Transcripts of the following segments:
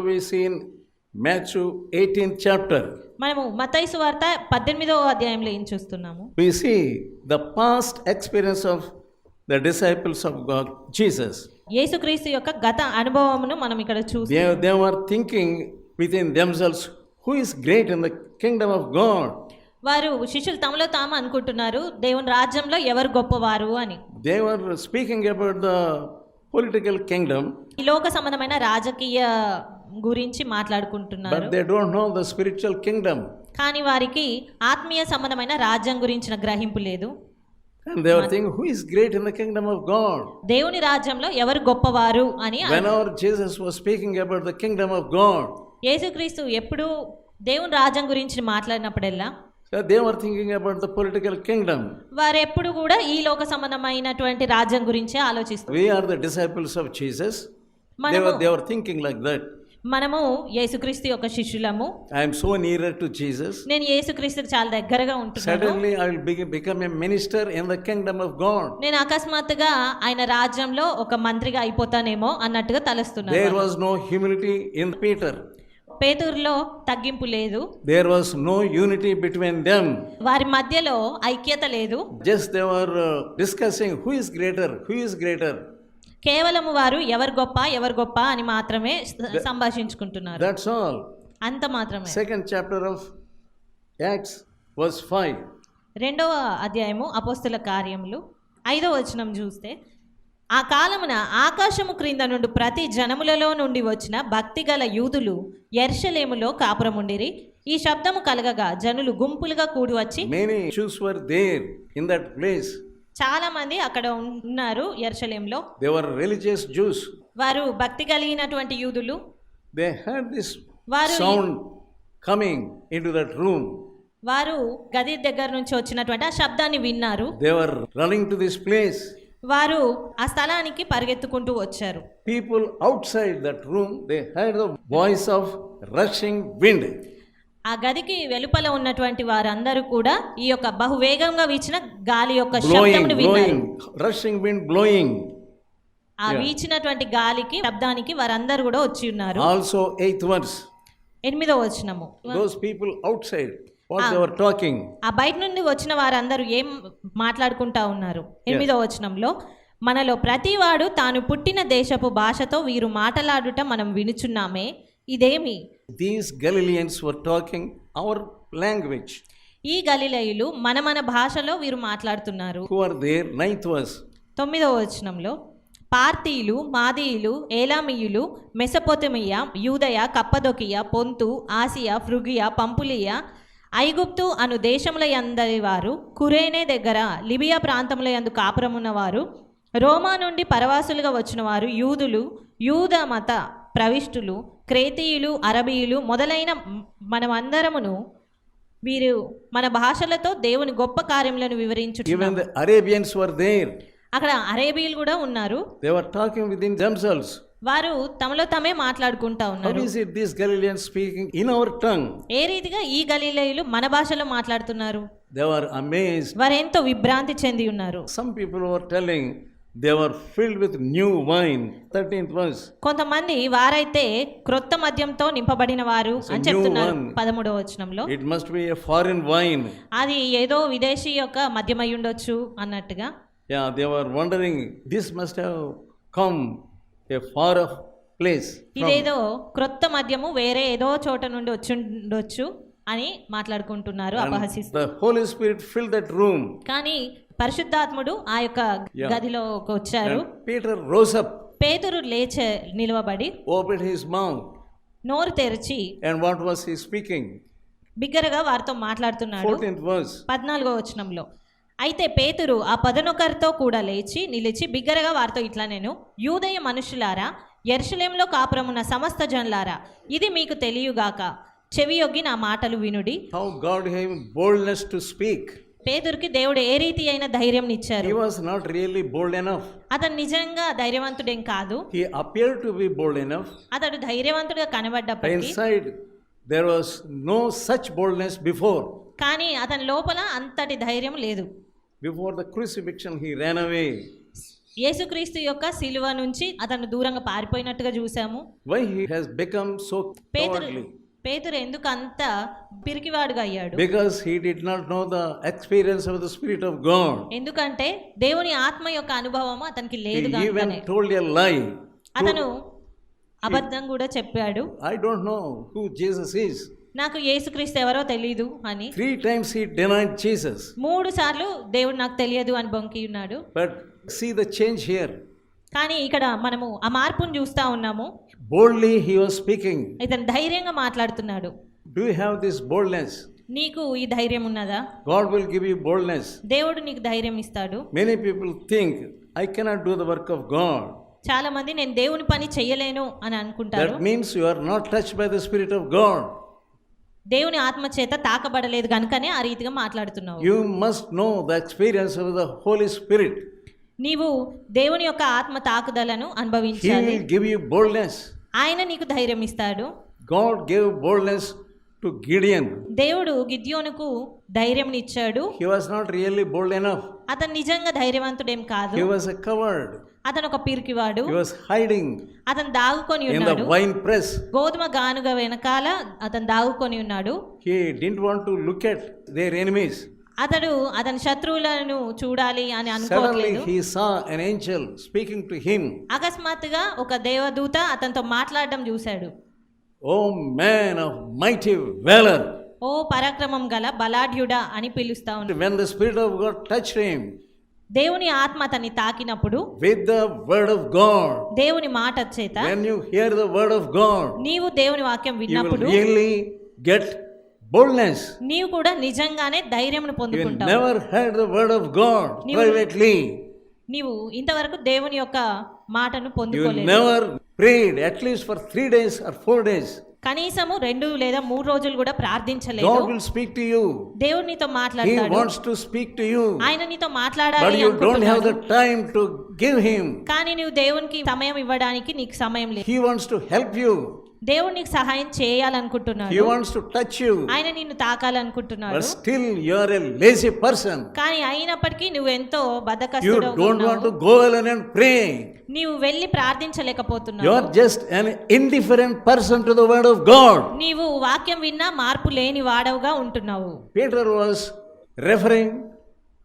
What we seen Matthew eighteenth chapter. మనము మతైసు వార్త పద్దెనిమిదవ అధ్యాయంలో ఏం చూస్తున్నాము? We see the past experience of the disciples of God Jesus యేసుక్రీస్తు యొక్క గత అనుభవమును మనం ఇక్కడ చూస్తాము they are thinking with in themselves who is great in the kingdom of God వారు శిష్యులు తమలో తాము అనుకుంటున్నారు. దేవుని రాజ్యంలో ఎవరు గొప్పవారు అని. They were speaking about the political kingdom ఈ లోక సంబంధమైన రాజకీయ గురించి మాట్లాడుకుంటున్నారు but they don't know the spiritual kingdom. కానీ వారికి ఆత్మీయ సంబంధమైన రాజ్యం గురించిన గ్రహింపు లేదు And they were thinking, who is great in the kingdom of God? దేవుని రాజ్యంలో ఎవరు గొప్పవారు అని Whenever Jesus was speaking about the kingdom of God, యేసుక్రీస్తు ఎప్పుడు దేవుని రాజ్యం గురించి మాట్లాడినప్పుడల్లా were thinking about the political kingdom. వారు ఎప్పుడు కూడా ఈ లోక సంబంధమైనటువంటి రాజ్యం గురించే ఆలోచిస్తారు We are the disciples of Jesus. They మనము were, they మనము యేసుక్రీస్తు యొక్క శిష్యులము. I am so near to Jesus నేను యేసుక్రీస్తుకి చాలా దగ్గరగా ఉంటున్నాను. Suddenly I will become a minister in the kingdom of God నేను అకస్మాత్తుగా ఆయన రాజ్యంలో ఒక మంత్రిగా అయిపోతానేమో అన్నట్టుగా తలుస్తున్నాను. There was no humility in Peter పేతూరులో తగ్గింపు లేదు. There was no unity between them వారి మధ్యలో ఐక్యత లేదు. Just they were discussing who is greater who is greater కేవలము వారు ఎవరు గొప్ప ఎవరు గొప్ప అని మాత్రమే సంభాషించుకుంటున్నారు That's all. అంత మాత్రమే Second chapter of Acts, verse 5. రెండవ అధ్యాయము అపోస్తుల కార్యములు ఐదవ వచనం చూస్తే ఆ కాలమున ఆకాశము క్రింద నుండి ప్రతి జనములలో నుండి వచ్చిన భక్తిగల యూదులు ఎర్షలేములో కాపురముండిరి ఈ శబ్దము కలగగా జనులు గుంపులుగా కూడి వచ్చి Many Jews were there in that place. చాలా మంది అక్కడ ఉన్నారు ఎర్చలేంలో దేవర్ రిలీజియస్ జ్యూస్ వారు భక్తి కలిగినటువంటి యూదులు. They heard this sound coming in to that room వారు గది దగ్గర నుంచి వచ్చినటువంటి ఆ శబ్దాన్ని విన్నారు. They were running to this place వారు ఆ స్థలానికి పరిగెత్తుకుంటూ వచ్చారు. People outside that room they heard the voice of rushing wind ఆ గదికి వెలుపల ఉన్నటువంటి వారందరూ కూడా ఈ యొక్క బహువేగంగా వీచిన గాలి యొక్క శబ్దమును విన్నారు. ఆ వీచినటువంటి గాలికి శబ్దానికి వారందరూ కూడా వచ్చి ఉన్నారు. Also, eighth verse. ఎనిమిదో వచనము. Those people outside, what they were talking. ఆ బయట నుండి వచ్చిన వారందరూ ఏం మాట్లాడుకుంటా ఉన్నారు? ఎనిమిదో వచనంలో మనలో ప్రతివాడు తాను పుట్టిన దేశపు భాషతో వీరు మాట్లాడుట మనం వినుచున్నామే. ఇదేమి These Galileans were talking our language. ఈ గలిలయులు మన మన భాషలో వీరు మాట్లాడుతున్నారు Who are there? Ninth verse. తొమ్మిదవ వచనంలో పార్తీయులు మాదీయులు ఏలామీయులు మెసపోతమియ యూదయ కప్పదొకియ పొంతు ఆసియా ఫ్రుగియా పంపులియ ఐగుప్తు అను దేశముల అందరి వారు కురేనే దగ్గర లిబియా ప్రాంతముల యందు కాపురమున్నవారు రోమా నుండి పరవాసులుగా వచ్చిన వారు యూదులు యూద మత ప్రవిష్టులు క్రేతీయులు అరబీయులు మొదలైన మనమందరమును వీరు మన భాషలతో దేవుని గొప్ప కార్యములను వివరించు అరేబియన్స్ వర్ దేర్ అక్కడ అరేబియన్ కూడా ఉన్నారు. They were talking with in themselves వారు తమలో తమే మాట్లాడుకుంటా ఉన్నారు. How this Galilean speaking in our tongue ఏ రీతిగా ఈ గలీలయులు మన భాషలో మాట్లాడుతున్నారు? దే వర్ అమేజ్ వారు ఎంతో విభ్రాంతి చెంది ఉన్నారు. Some people were telling they were filled with new wine thirteenth verse కొంతమంది వారైతే క్రొత్త మద్యంతో నింపబడిన వారు అని చెప్తున్నారు పదమూడవ వచనంలో. It must be a foreign wine అది ఏదో విదేశీ యొక్క మద్యం అయి ఉండొచ్చు అన్నట్టుగా. Yeah they were wondering this must have come a far off place ఇదేదో క్రొత్త మద్యము వేరే ఏదో చోట నుండి వచ్చి ఉండొచ్చు అని మాట్లాడుకుంటున్నారు అపహసిస్తారు holy spirit fill that room కానీ పరిశుద్ధాత్ముడు ఆ యొక్క గదిలోకి వచ్చారు rose up, పేతురు లేచే నిలవబడి opened his mouth, నోరు తెరిచి and what was he speaking? బిగ్గరగా వారితో మాట్లాడుతున్నాడు 14th verse. పద్నాలుగో వచనంలో అయితే పేతురు ఆ పదనొకరితో కూడా లేచి నిలిచి బిగ్గరగా వారితో ఇట్లా నేను యూదయ మనుషులారా ఎర్షలేంలో కాపురమున్న సమస్త జనులారా ఇది మీకు తెలియగాక చెవియొగ్గి నా మాటలు వినుడి God gave him boldness to speak. పేదరికి దేవుడు ఏ రీతి అయిన ధైర్యం ఇచ్చారు he not really bold enough అతను నిజంగా ధైర్యవంతుడేం కాదు. హి టు బి బోల్డ్ అతడు ధైర్యవంతుడిగా కనబడ్డప్పటికీ inside there was no such boldness before కానీ అతని లోపల అంతటి ధైర్యం లేదు. Before the crucifixion he run away యేసుక్రీస్తు యొక్క శిలువ నుంచి అతను దూరంగా పారిపోయినట్టుగా చూసాము. Why he has become so పేదర్లీ పేతురు ఎందుకు అంత పిరికివాడుగా అయ్యాడు? Because he did not know the experience of the spirit of God ఎందుకంటే దేవుని ఆత్మ యొక్క అనుభవం అతనికి లేదు కనుక ఈవెన్ టోల్డ్ ఎ లై అతను అబద్ధం కూడా చెప్పాడు. I don't know who Jesus is నాకు యేసుక్రీస్తు ఎవరో తెలియదు అని. Three times he denied Jesus మూడు సార్లు దేవుడు నాకు తెలియదు అని బొంకి ఉన్నాడు. But see the change here కానీ ఇక్కడ మనము ఆ మార్పును చూస్తా ఉన్నాము. బోల్డ్లీ హీ వాస్ స్పీకింగ్ ఇతను ధైర్యంగా మాట్లాడుతున్నాడు. Do you have this boldness నీకు ఈ ధైర్యం ఉన్నదా? God will give you boldness దేవుడు నీకు ధైర్యం ఇస్తాడు. Many people think I cannot do the work of God చాలా మంది నేను దేవుని పని చేయలేను అని అనుకుంటారు. That means you are not touch by the spirit of God దేవుని ఆత్మ చేత తాకబడలేదు గనుకనే ఆ రీతిగా మాట్లాడుతున్నావు. You must know the experience of the holy spirit నీవు దేవుని యొక్క ఆత్మ తాకుదలను అనుభవించాలి. గివ్ యు బోల్డ్నెస్ ఆయన నీకు ధైర్యం ఇస్తాడు. God give boldness to Gideon దేవుడు గిద్యోనుకు ధైర్యం ఇచ్చాడు. He was not really bold enough అతను నిజంగా ధైర్యవంతుడేం కాదు. హి వాస్ కవర్డ్ అతను ఒక పిరికి వాడు హి హైడింగ్ అతను దాగుకొని ఉన్నాడు. వైన్ ప్రెస్ గోధుమ గానుగ వెనకాల అతను దాగుకొని ఉన్నాడు. He did want to look at their enemies అతడు అతని శత్రువులను చూడాలి అని అనుకోలేదు. అకస్మాత్తుగా ఒక దేవదూత అతనితో మాట్లాడడం చూశాడు. ఓ మ్యాన్ ఆఫ్ మైటీ ఓ పరాక్రమం గల బలాఢ్యుడా అని పిలుస్తా ఉంది when the spirit of God touch him దేవుని ఆత్మ తన్ని తాకినప్పుడు with the word of God దేవుని మాట చేత when you hear the word of God నీవు దేవుని వాక్యం విన్నప్పుడు యు గెట్ boldness. నీవు కూడా నిజంగానే ధైర్యమును You పొందుకుంటావు of God You- privately. నీవు ఇంతవరకు దేవుని యొక్క మాటను పొందుకోలేదు at least for three days or four days. కనీసము రెండు లేదా మూడు రోజులు కూడా ప్రార్థించలేదు God will speak to you. దేవుడు నీతో మాట్లాడతాడు wants to speak to you. ఆయన నీతో మాట్లాడాలి you don't have అనుకుంటున్నాడు the time to give Him. కానీ నువ్వు దేవునికి సమయం ఇవ్వడానికి నీకు సమయం లేదు He wants to help you. దేవునికి సహాయం చేయాలనుకుంటున్నాడు. He wants to touch you ఆయన నిన్ను తాకాలనుకుంటున్నాడు. But still you are a lazy person కానీ అయినప్పటికీ నువ్వు ఎంతో బద్ధకస్తుడవు you don't want to go alone and pray నీవు వెళ్ళి ప్రార్థించలేకపోతున్నావు. You are just an indifferent person to the word of God నీవు వాక్యం విన్నా మార్పు లేని వాడవుగా ఉంటున్నావు. Peter was referring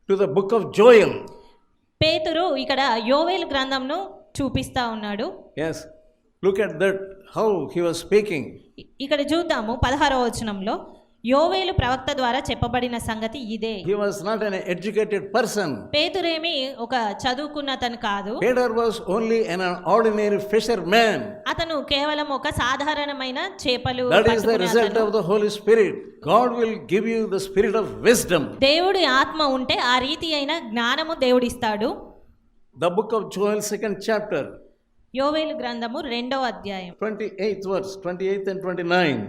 to the book of Joel పేతురు ఇక్కడ యోవేల్ గ్రంథంను చూపిస్తా ఉన్నాడు. Yes look at that how he was speaking ఇక్కడ చూద్దాము పదహారవ వచనంలో యోవేలు ప్రవక్త ద్వారా చెప్పబడిన సంగతి ఇదే. He was not an educated person పేతురేమి ఒక చదువుకున్న అతను కాదు. Peter was only an ordinary fisherman అతను కేవలం ఒక సాధారణమైన చేపలు that is the result of the holy spirit God will give you the spirit of wisdom దేవుడి ఆత్మ ఉంటే ఆ రీతి అయిన జ్ఞానము దేవుడిస్తాడు. The book of Joel second chapter యోవేలు గ్రంథము రెండవ అధ్యాయం. 28th verse, 28th and 29.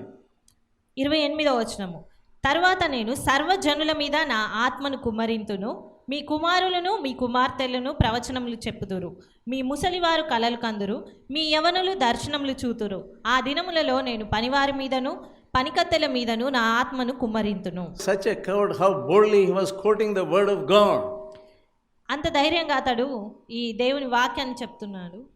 ఇరవై ఎనిమిదవ వచనము. తర్వాత నేను సర్వజనుల మీద నా ఆత్మను కుమ్మరింతును మీ కుమారులను మీ కుమార్తెలను ప్రవచనములు చెప్పుదురు. మీ ముసలివారు కలలు కందురు మీ యవనులు దర్శనములు చూతురు. ఆ దినములలో నేను పనివారి మీదను పనికత్తెల మీదను నా ఆత్మను కుమ్మరింతును. Such a coward, how boldly he was quoting the word of God. అంత ధైర్యంగా అతడు ఈ దేవుని వాక్యాన్ని చెప్తున్నాడు.